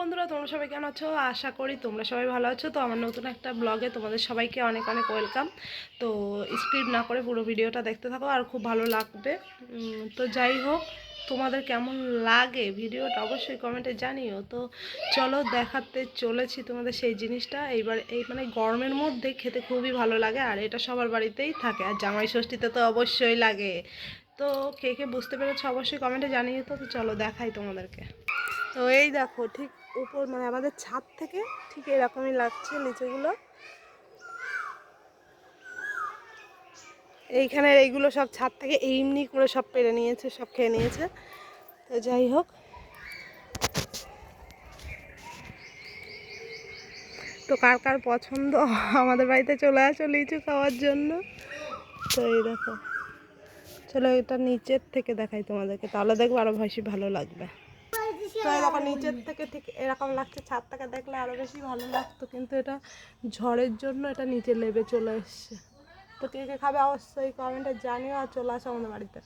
বন্ধুরা, তোমরা সবাই কেমন আছো? আশা করি তোমরা সবাই ভালো আছো। তো আমার নতুন একটা ব্লগে তোমাদের সবাইকে অনেক অনেক ওয়েলকাম তো স্ক্রিপ্ট না করে পুরো ভিডিওটা দেখতে থাকো, আর খুব ভালো লাগবে। তো যাই হোক, তোমাদের কেমন লাগে ভিডিওটা অবশ্যই কমেন্টে জানিও। তো চলো দেখাতে চলেছি তোমাদের সেই জিনিসটা। এইবার এই মানে গরমের মধ্যে খেতে খুবই ভালো লাগে, আর এটা সবার বাড়িতেই থাকে, আর জামাই ষষ্ঠীতে তো অবশ্যই লাগে। তো কে কে বুঝতে পেরেছ অবশ্যই কমেন্টে জানিয়ে তো চলো দেখাই তোমাদেরকে। তো এই দেখো, ঠিক উপর মানে আমাদের ছাদ থেকে ঠিক এরকমই লাগছে লিচুগুলো এইখানে এইগুলো সব ছাদ থেকে এমনি করে সব পেরে নিয়েছে, সব খেয়ে নিয়েছে। তো যাই হোক। তো কার কার পছন্দ, আমাদের বাড়িতে চলে আসো লিচু খাওয়ার জন্য। তো এই দেখো, চলো এটা নিচের থেকে দেখাই তোমাদেরকে, তাহলে দেখব আরও বেশি ভালো লাগবে। তো এরকম নিচের থেকে ঠিক এরকম লাগছে ছাদ থেকে দেখলে আরও বেশি ভালো লাগতো কিন্তু এটা ঝড়ের জন্য এটা নিচে লেবে চলে এসছে। তো কে কে খাবে অবশ্যই কমেন্টে জানিও আর চলে আসো আমাদের বাড়িতে।